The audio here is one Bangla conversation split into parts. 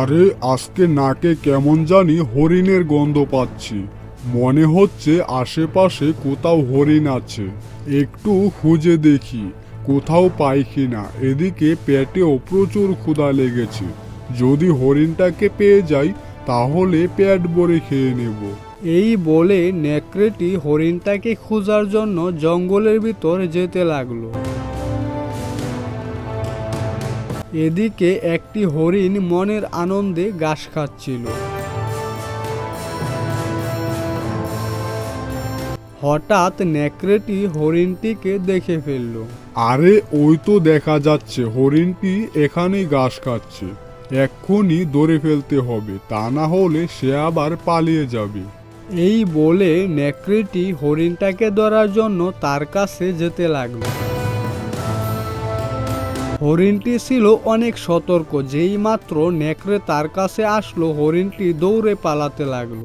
আরে, আজকে নাকে কেমন জানি হরিণের গন্ধ পাচ্ছি। মনে হচ্ছে আশেপাশে কোথাও হরিণ আছে। একটু খুঁজে দেখি, কোথাও পাই কি না এদিকে পেটেও প্রচুর ক্ষুধা লেগেছে। যদি হরিণটাকে পেয়ে যাই, তাহলে পেট ভরে খেয়ে নেব। এই বলে নেকড়েটি হরিণটাকে খোঁজার জন্য জঙ্গলের ভিতর যেতে লাগল। এদিকে একটি হরিণ মনের আনন্দে ঘাস খাচ্ছিল। হঠাৎ নেকড়েটি হরিণটিকে দেখে ফেলল। আরে ওই তো দেখা যাচ্ছে হরিণটি এখানেই ঘাস খাচ্ছে। এক্ষুনি ধরে ফেলতে হবে তা না হলে সে আবার পালিয়ে যাবে। এই বলে নেকড়েটি হরিণটাকে ধরার জন্য তার কাছে যেতে লাগল। হরিণটি ছিল অনেক সতর্ক, যেই মাত্র নেকড়ে তার কাছে আসলো, হরিণটি দৌড়ে পালাতে লাগল।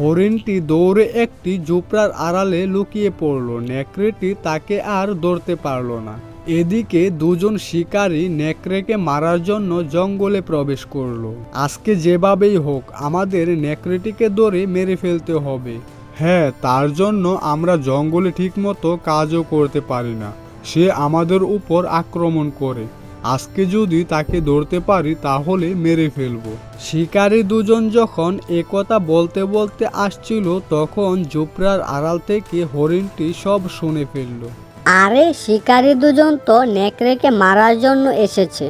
হরিণটি দৌড়ে একটি জুপড়ার আড়ালে লুকিয়ে পড়ল। নেকড়েটি তাকে আর ধরতে পারল না। এদিকে দুজন শিকারী নেকড়েকে মারার জন্য জঙ্গলে প্রবেশ করল। আজকে যেভাবেই হোক, আমাদের নেকড়েটিকে ধরে মেরে ফেলতে হবে। হ্যাঁ তার জন্য আমরা জঙ্গলে ঠিকমতো কাজও করতে পারি না। সে আমাদের উপর আক্রমণ করে। আজকে যদি তাকে ধরতে পারি, তাহলে মেরে ফেলব। শিকারী দুজন যখন একথা বলতে বলতে আসছিল, তখন জুপরার আড়াল থেকে হরিণটি সব শুনে ফেলল। আরে শিকারী দুজন তো নেকড়েকে মারার জন্য এসেছে।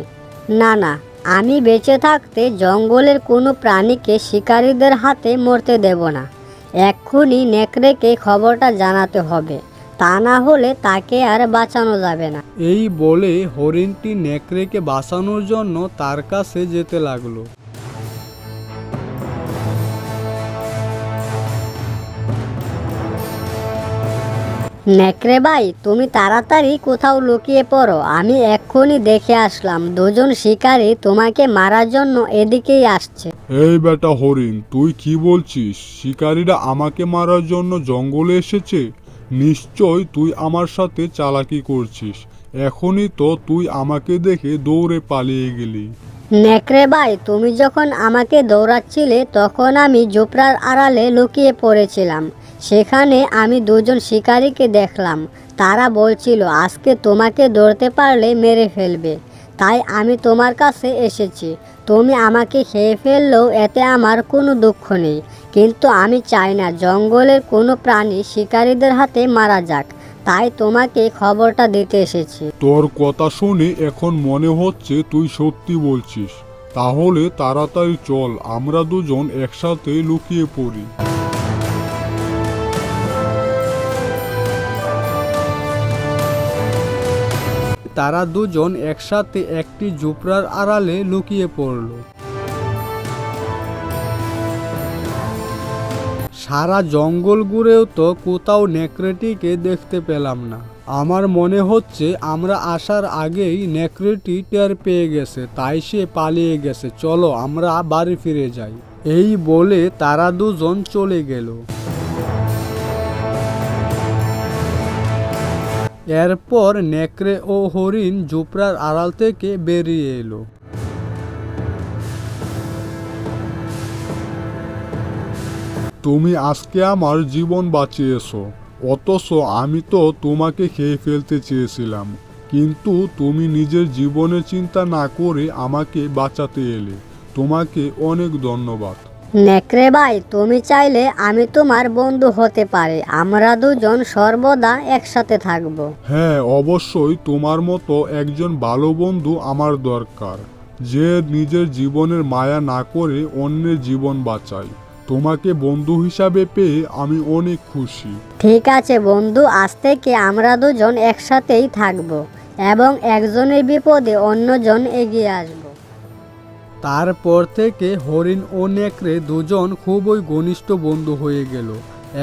না না, আমি বেঁচে থাকতে জঙ্গলের কোনো প্রাণীকে শিকারীদের হাতে মরতে দেব না। এক্ষুনি নেকড়েকে খবরটা জানাতে হবে, তা না হলে তাকে আর বাঁচানো যাবে না। এই বলে হরিণটি নেকড়েকে বাঁচানোর জন্য তার কাছে যেতে লাগল। নেকড়ে ভাই, তুমি তাড়াতাড়ি কোথাও লুকিয়ে পড়ো, আমি এক্ষুনি দেখে আসলাম, দুজন শিকারী তোমাকে মারার জন্য এদিকেই আসছে। এই বেটা হরিণ, তুই কি বলছিস? শিকারীরা আমাকে মারার জন্য জঙ্গলে এসেছে? নিশ্চয় তুই আমার সাথে চালাকি করছিস। এখনই তো তুই আমাকে দেখে দৌড়ে পালিয়ে গেলি। নেকড়ে ভাই, তুমি যখন আমাকে দৌড়াচ্ছিলে, তখন আমি জোপড়ার আড়ালে লুকিয়ে পড়েছিলাম। সেখানে আমি দুজন শিকারীকে দেখলাম। তারা বলছিল, আজকে তোমাকে ধরতে পারলে মেরে ফেলবে। তাই আমি তোমার কাছে এসেছি। তুমি আমাকে খেয়ে ফেললেও এতে আমার কোনো দুঃখ নেই। কিন্তু আমি চাই না, জঙ্গলের কোনো প্রাণী শিকারীদের হাতে মারা যাক। তাই তোমাকে খবরটা দিতে এসেছি। তোর কথা শুনে এখন মনে হচ্ছে তুই সত্যি বলছিস। তাহলে তাড়াতাড়ি চল, আমরা দুজন একসাথে লুকিয়ে পড়ি। তারা দুজন একসাথে একটি জুপরার আড়ালে লুকিয়ে পড়ল। সারা জঙ্গল ঘুরেও তো কোথাও নেকড়েটিকে দেখতে পেলাম না। আমার মনে হচ্ছে আমরা আসার আগেই নেকড়েটি টের পেয়ে গেছে, তাই সে পালিয়ে গেছে। চলো আমরা বাড়ি ফিরে যাই। এই বলে তারা দুজন চলে গেল। এরপর নেকড়ে ও হরিণ জুপরার আড়াল থেকে বেরিয়ে এলো। তুমি আজকে আমার জীবন বাঁচিয়েছো। অথচ আমি তো তোমাকে খেয়ে ফেলতে চেয়েছিলাম। কিন্তু তুমি নিজের জীবনের চিন্তা না করে আমাকে বাঁচাতে এলে। তোমাকে অনেক ধন্যবাদ। নেকড়ে ভাই তুমি চাইলে আমি তোমার বন্ধু হতে পারি। আমরা দুজন সর্বদা একসাথে থাকব। হ্যাঁ অবশ্যই তোমার মতো একজন ভালো বন্ধু আমার দরকার। যে নিজের জীবনের মায়া না করে অন্যের জীবন বাঁচায়। তোমাকে বন্ধু হিসাবে পেয়ে আমি অনেক খুশি। ঠিক আছে বন্ধু আজ থেকে আমরা দুজন একসাথেই থাকব এবং একজনের বিপদে অন্যজন এগিয়ে আসব। তারপর থেকে হরিণ ও নেকড়ে দুজন খুবই ঘনিষ্ঠ বন্ধু হয়ে গেল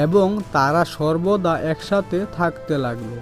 এবং তারা সর্বদা একসাথে থাকতে লাগল।